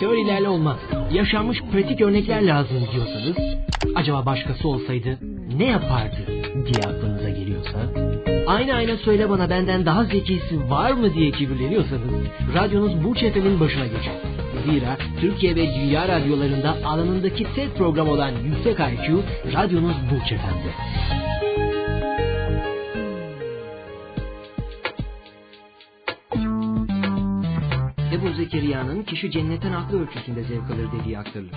Teorilerle olmaz. Yaşanmış pratik örnekler lazım diyorsanız, acaba başkası olsaydı ne yapardı diye aklınıza geliyorsa, aynı ayna söyle bana benden daha zekisi var mı diye kibirleniyorsanız, radyonuz Burç FM'in başına geçin. Zira Türkiye ve dünya radyolarında alanındaki tek program olan Yüksek IQ, radyonuz Burç FM'de. Ebu Zekeriya'nın kişi cennetten aklı ölçüsünde zevk alır dediği aktarılır.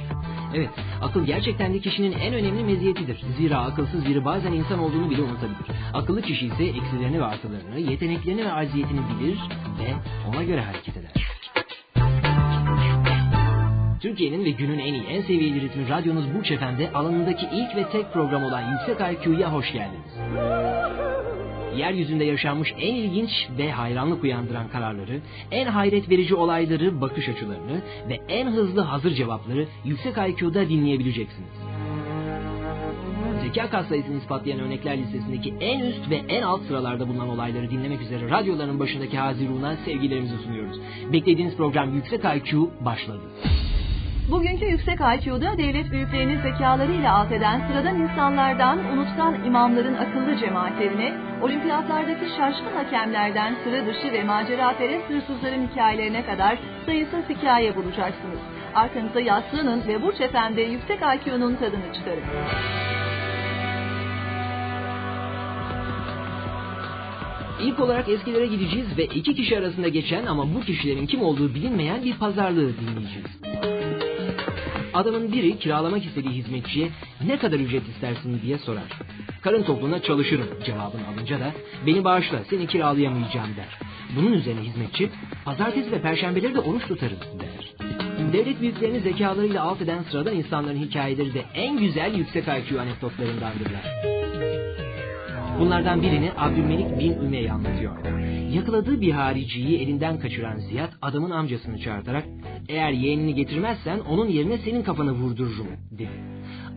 Evet, akıl gerçekten de kişinin en önemli meziyetidir. Zira akılsız biri bazen insan olduğunu bile unutabilir. Akıllı kişi ise eksilerini ve artılarını, yeteneklerini ve acziyetini bilir ve ona göre hareket eder. Türkiye'nin ve günün en iyi, en seviyeli ritmi radyonuz Burç FM'de alanındaki ilk ve tek program olan Yüksek IQ'ya hoş geldiniz. Yeryüzünde yaşanmış en ilginç ve hayranlık uyandıran kararları, en hayret verici olayları, bakış açılarını ve en hızlı hazır cevapları Yüksek IQ'da dinleyebileceksiniz. Zeka katsayısını ispatlayan örnekler listesindeki en üst ve en alt sıralarda bulunan olayları dinlemek üzere radyoların başındaki Hazirun'a sevgilerimizi sunuyoruz. Beklediğiniz program Yüksek IQ başladı. Bugünkü yüksek IQ'da devlet büyüklerini zekalarıyla alt eden sıradan insanlardan unutkan imamların akıllı cemaatlerine, olimpiyatlardaki şaşkın hakemlerden sıra dışı ve macera perest hırsızların hikayelerine kadar sayısız hikaye bulacaksınız. Arkanıza yaslanın ve Burç Efendi yüksek IQ'nun tadını çıkarın. İlk olarak eskilere gideceğiz ve iki kişi arasında geçen ama bu kişilerin kim olduğu bilinmeyen bir pazarlığı dinleyeceğiz. Adamın biri kiralamak istediği hizmetçiye ne kadar ücret istersin diye sorar. Karın topluluğuna çalışırım cevabını alınca da beni bağışla seni kiralayamayacağım der. Bunun üzerine hizmetçi pazartesi ve perşembeleri de oruç tutarım der. Devlet büyüklerini zekalarıyla alt eden sıradan insanların hikayeleri de en güzel yüksek IQ anekdotlarındandırlar. Bunlardan birini Abdülmelik bin Ümey anlatıyor. Yakaladığı bir hariciyi elinden kaçıran Ziyad adamın amcasını çağırtarak eğer yeğenini getirmezsen onun yerine senin kafanı vurdururum dedi.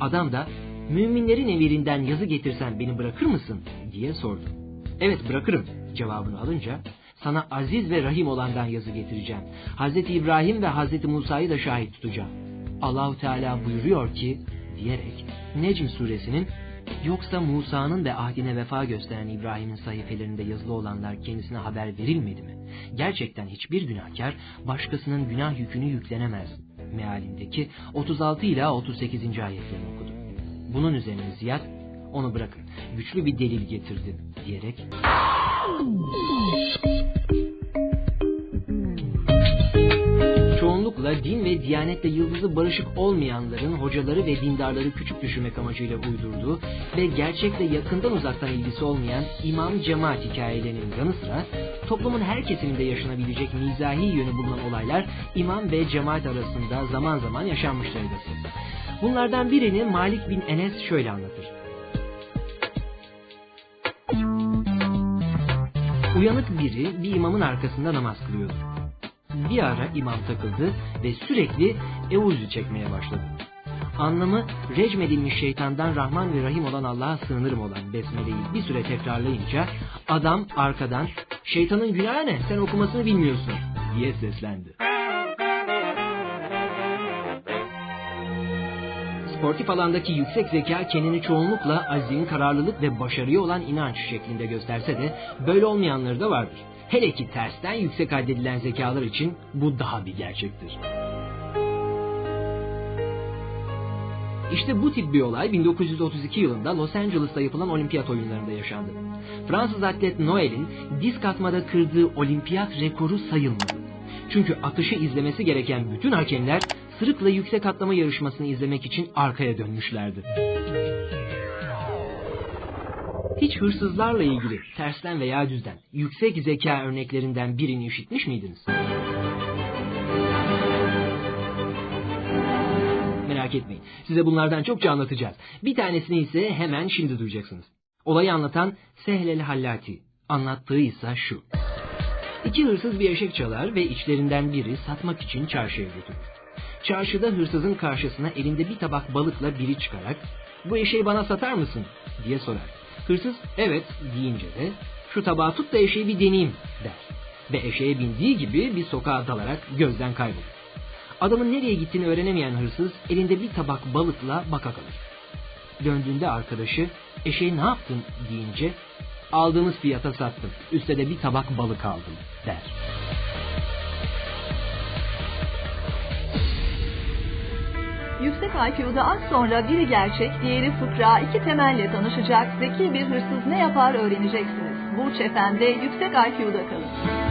Adam da müminlerin emirinden yazı getirsen beni bırakır mısın diye sordu. Evet bırakırım cevabını alınca sana aziz ve rahim olandan yazı getireceğim. Hazreti İbrahim ve Hazreti Musa'yı da şahit tutacağım. Allahu Teala buyuruyor ki diyerek Necm suresinin Yoksa Musa'nın ve ahdine vefa gösteren İbrahim'in sayfelerinde yazılı olanlar kendisine haber verilmedi mi? Gerçekten hiçbir günahkar başkasının günah yükünü yüklenemez. Mealindeki 36 ila 38. ayetlerini okudu. Bunun üzerine Ziyad onu bırakın güçlü bir delil getirdi diyerek çoğunlukla din ve diyanetle yıldızı barışık olmayanların hocaları ve dindarları küçük düşürmek amacıyla uydurduğu ve gerçekle yakından uzaktan ilgisi olmayan imam cemaat hikayelerinin yanı sıra toplumun her kesiminde yaşanabilecek mizahi yönü bulunan olaylar imam ve cemaat arasında zaman zaman yaşanmışlardır. Bunlardan birini Malik bin Enes şöyle anlatır. Uyanık biri bir imamın arkasında namaz kılıyordu. Bir ara imam takıldı ve sürekli evuzu çekmeye başladı. Anlamı recmedilmiş şeytandan Rahman ve Rahim olan Allah'a sığınırım olan besmeleyi bir süre tekrarlayınca adam arkadan şeytanın günahı ne sen okumasını bilmiyorsun diye seslendi. Sportif alandaki yüksek zeka kendini çoğunlukla azim, kararlılık ve başarıya olan inanç şeklinde gösterse de böyle olmayanları da vardır. Hele ki tersten yüksek addedilen zekalar için bu daha bir gerçektir. İşte bu tip bir olay 1932 yılında Los Angeles'ta yapılan olimpiyat oyunlarında yaşandı. Fransız atlet Noel'in disk atmada kırdığı olimpiyat rekoru sayılmadı. Çünkü atışı izlemesi gereken bütün hakemler sırıkla yüksek atlama yarışmasını izlemek için arkaya dönmüşlerdi. Hiç hırsızlarla ilgili tersten veya düzden yüksek zeka örneklerinden birini işitmiş miydiniz? Merak etmeyin. Size bunlardan çokça anlatacağız. Bir tanesini ise hemen şimdi duyacaksınız. Olayı anlatan Sehlel Hallati. Anlattığı ise şu. İki hırsız bir eşek çalar ve içlerinden biri satmak için çarşıya götürür. Çarşıda hırsızın karşısına elinde bir tabak balıkla biri çıkarak bu eşeği bana satar mısın diye sorar. Hırsız evet deyince de şu tabağı tut da eşeği bir deneyeyim der. Ve eşeğe bindiği gibi bir sokağa dalarak gözden kaybolur. Adamın nereye gittiğini öğrenemeyen hırsız elinde bir tabak balıkla baka kalır. Döndüğünde arkadaşı eşeği ne yaptın deyince aldığımız fiyata sattım. Üste de bir tabak balık aldım der. Yüksek IQ'da az sonra biri gerçek, diğeri fıkra, iki temelle tanışacak, zeki bir hırsız ne yapar öğreneceksiniz. Burç Efendi Yüksek IQ'da kalın.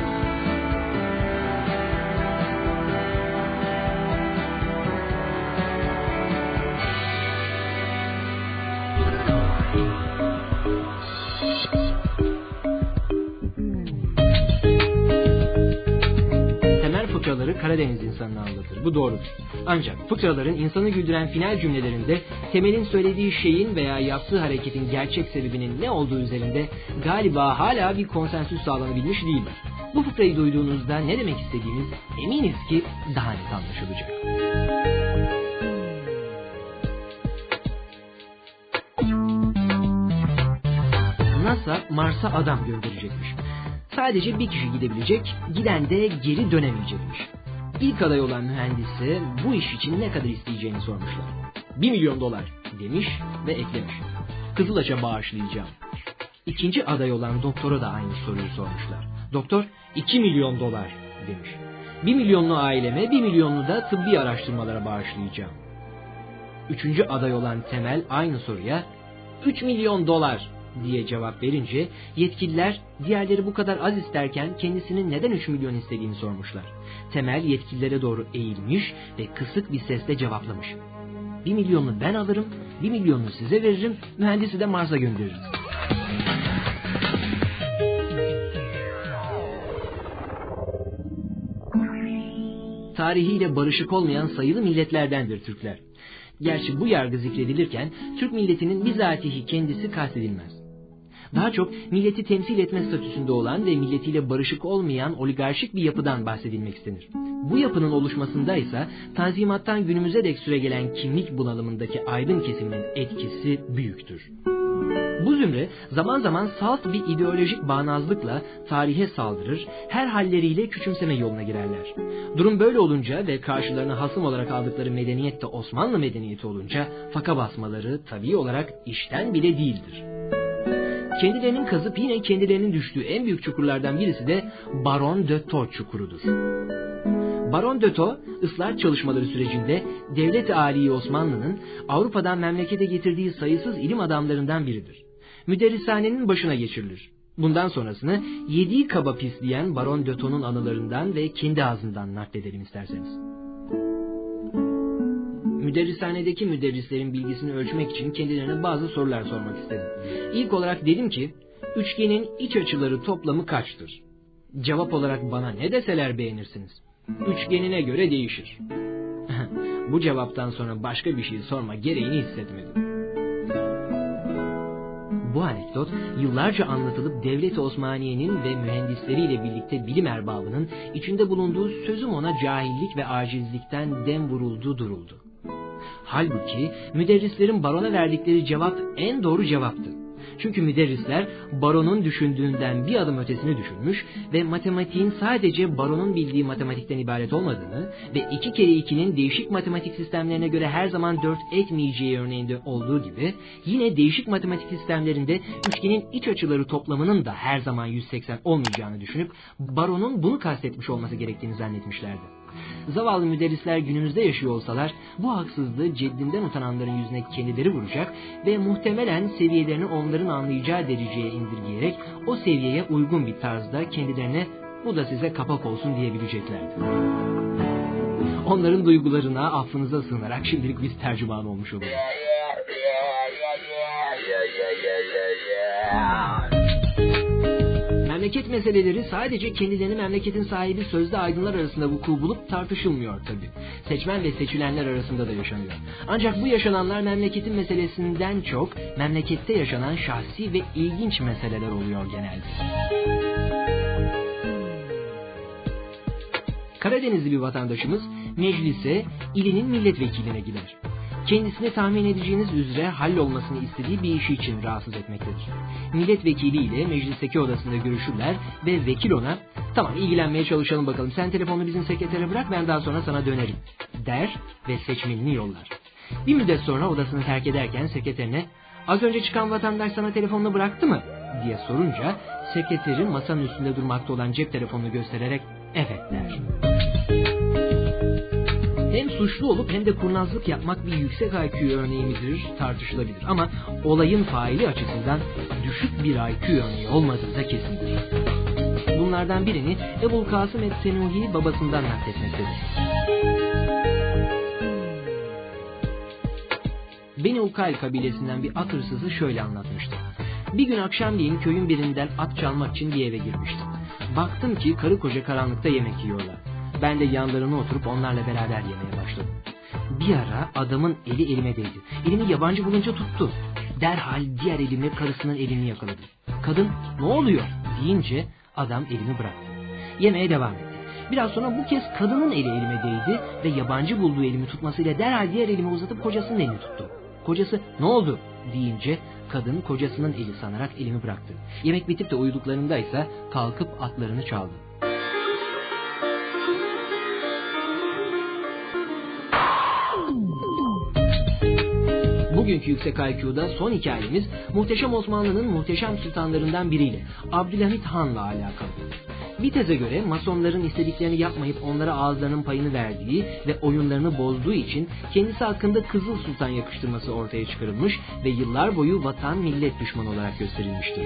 Fıkraları Karadeniz insanını anlatır. Bu doğrudur. Ancak fıkraların insanı güldüren final cümlelerinde temelin söylediği şeyin veya yaptığı hareketin gerçek sebebinin ne olduğu üzerinde galiba hala bir konsensüs sağlanabilmiş değildir. Bu fıkrayı duyduğunuzda ne demek istediğimiz eminiz ki daha net anlaşılacak. NASA Mars'a adam gönderecekmiş. Sadece bir kişi gidebilecek, giden de geri dönemeyecekmiş. İlk aday olan mühendise bu iş için ne kadar isteyeceğini sormuşlar. 1 milyon dolar demiş ve eklemiş. Kızılaç'a bağışlayacağım. İkinci aday olan doktora da aynı soruyu sormuşlar. Doktor 2 milyon dolar demiş. 1 milyonlu aileme 1 milyonlu da tıbbi araştırmalara bağışlayacağım. Üçüncü aday olan Temel aynı soruya 3 milyon dolar diye cevap verince yetkililer diğerleri bu kadar az isterken kendisinin neden 3 milyon istediğini sormuşlar. Temel yetkililere doğru eğilmiş ve kısık bir sesle cevaplamış. 1 milyonunu ben alırım, 1 milyonunu size veririm, mühendisi de Mars'a göndeririz. Tarihiyle barışık olmayan sayılı milletlerdendir Türkler. Gerçi bu yargı zikredilirken Türk milletinin bizatihi kendisi kastedilmez. Daha çok milleti temsil etme statüsünde olan ve milletiyle barışık olmayan oligarşik bir yapıdan bahsedilmek istenir. Bu yapının oluşmasında ise Tanzimat'tan günümüze dek süregelen kimlik bunalımındaki aydın kesiminin etkisi büyüktür. Bu zümre zaman zaman salt bir ideolojik bağnazlıkla tarihe saldırır, her halleriyle küçümseme yoluna girerler. Durum böyle olunca ve karşılarına hasım olarak aldıkları medeniyet de Osmanlı medeniyeti olunca faka basmaları tabii olarak işten bile değildir. Kendilerinin kazıp yine kendilerinin düştüğü en büyük çukurlardan birisi de Baron de Taux çukurudur. Baron de Taux, ıslah çalışmaları sürecinde Devlet-i Aliye Osmanlı'nın Avrupa'dan memlekete getirdiği sayısız ilim adamlarından biridir. Müderrishanenin başına geçirilir. Bundan sonrasını yediği kaba pisleyen Baron de Taus'un anılarından ve kendi ağzından nakledelim isterseniz. Müderrishanedeki müderrislerin bilgisini ölçmek için kendilerine bazı sorular sormak istedim. İlk olarak dedim ki, üçgenin iç açıları toplamı kaçtır? Cevap olarak bana ne deseler beğenirsiniz. Üçgenine göre değişir. Bu cevaptan sonra başka bir şey sorma gereğini hissetmedim. Bu anekdot yıllarca anlatılıp Devlet Osmaniye'nin ve mühendisleriyle birlikte bilim erbabının içinde bulunduğu sözüm ona cahillik ve acizlikten dem vuruldu duruldu. Halbuki müderrislerin barona verdikleri cevap en doğru cevaptı. Çünkü müderrisler baronun düşündüğünden bir adım ötesini düşünmüş ve matematiğin sadece baronun bildiği matematikten ibaret olmadığını ve iki kere ikinin değişik matematik sistemlerine göre her zaman dört etmeyeceği örneğinde olduğu gibi yine değişik matematik sistemlerinde üçgenin iç açıları toplamının da her zaman 180 olmayacağını düşünüp baronun bunu kastetmiş olması gerektiğini zannetmişlerdi. Zavallı müderrisler günümüzde yaşıyor olsalar bu haksızlığı ceddinden utananların yüzüne kendileri vuracak ve muhtemelen seviyelerini onların anlayacağı dereceye indirgeyerek o seviyeye uygun bir tarzda kendilerine bu da size kapak olsun diyebileceklerdi. Onların duygularına affınıza sığınarak şimdilik biz tercüman olmuş oluruz. Memleket meseleleri sadece kendilerini memleketin sahibi sözde aydınlar arasında vuku bulup tartışılmıyor tabi. Seçmen ve seçilenler arasında da yaşanıyor. Ancak bu yaşananlar memleketin meselesinden çok memlekette yaşanan şahsi ve ilginç meseleler oluyor genelde. Karadenizli bir vatandaşımız meclise ilinin milletvekiliine gider kendisini tahmin edeceğiniz üzere hallolmasını istediği bir işi için rahatsız etmektedir. Milletvekili ile meclisteki odasında görüşürler ve vekil ona tamam ilgilenmeye çalışalım bakalım sen telefonu bizim sekretere bırak ben daha sonra sana dönerim der ve seçmenini yollar. Bir müddet sonra odasını terk ederken sekreterine az önce çıkan vatandaş sana telefonunu bıraktı mı diye sorunca sekreterin masanın üstünde durmakta olan cep telefonunu göstererek evet der. Hem suçlu olup hem de kurnazlık yapmak bir yüksek IQ örneği midir tartışılabilir. Ama olayın faili açısından düşük bir IQ örneği olmadığı da kesindir. Bunlardan birini Ebul Kasım et-Senuhi babasından nakletmektedir. Beni Ukayl kabilesinden bir at hırsızı şöyle anlatmıştı. Bir gün akşamleyin köyün birinden at çalmak için bir eve girmiştim. Baktım ki karı koca karanlıkta yemek yiyorlar. Ben de yanlarına oturup onlarla beraber yemeye başladım. Bir ara adamın eli elime değdi. Elimi yabancı bulunca tuttu. Derhal diğer elimle karısının elini yakaladım. Kadın ne oluyor deyince adam elimi bıraktı. Yemeğe devam etti. Biraz sonra bu kez kadının eli elime değdi ve yabancı bulduğu elimi tutmasıyla derhal diğer elimi uzatıp kocasının elini tuttu. Kocası ne oldu deyince kadın kocasının eli sanarak elimi bıraktı. Yemek bitip de uyuduklarında ise kalkıp atlarını çaldı. Bugünkü yüksek IQ'da son hikayemiz Muhteşem Osmanlı'nın muhteşem sultanlarından biriyle Abdülhamit Han'la alakalı. Bir teze göre masonların istediklerini yapmayıp onlara ağızlarının payını verdiği ve oyunlarını bozduğu için kendisi hakkında Kızıl Sultan yakıştırması ortaya çıkarılmış ve yıllar boyu vatan millet düşmanı olarak gösterilmiştir.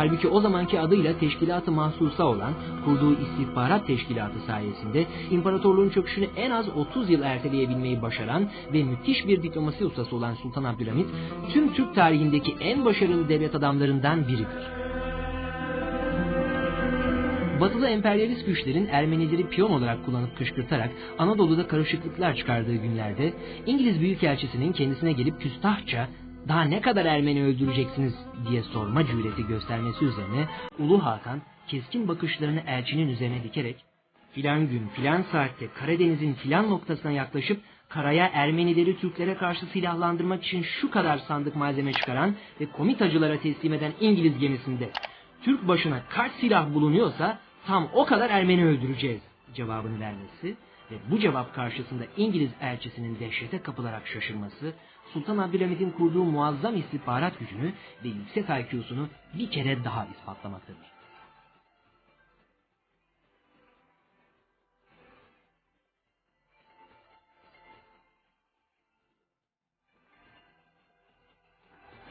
Halbuki o zamanki adıyla Teşkilat-ı Mahsusa olan kurduğu istihbarat teşkilatı sayesinde imparatorluğun çöküşünü en az 30 yıl erteleyebilmeyi başaran ve müthiş bir diplomasi ustası olan Sultan Abdülhamit tüm Türk tarihindeki en başarılı devlet adamlarından biridir. Batılı emperyalist güçlerin Ermenileri piyon olarak kullanıp kışkırtarak Anadolu'da karışıklıklar çıkardığı günlerde İngiliz Büyükelçisi'nin kendisine gelip küstahça daha ne kadar Ermeni öldüreceksiniz diye sorma cüreti göstermesi üzerine Ulu Hakan keskin bakışlarını elçinin üzerine dikerek filan gün filan saatte Karadeniz'in filan noktasına yaklaşıp karaya Ermenileri Türklere karşı silahlandırmak için şu kadar sandık malzeme çıkaran ve komitacılara teslim eden İngiliz gemisinde Türk başına kaç silah bulunuyorsa tam o kadar Ermeni öldüreceğiz cevabını vermesi ve bu cevap karşısında İngiliz elçisinin dehşete kapılarak şaşırması, Sultan Abdülhamid'in kurduğu muazzam istihbarat gücünü ve yüksek IQ'sunu bir kere daha ispatlamaktadır.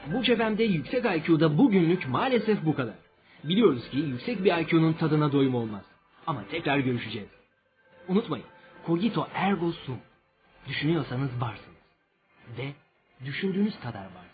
Bu cephemde yüksek IQ'da bugünlük maalesef bu kadar. Biliyoruz ki yüksek bir IQ'nun tadına doyum olmaz. Ama tekrar görüşeceğiz. Unutmayın, cogito ergo sum. Düşünüyorsanız varsınız. Ve düşündüğünüz kadar var.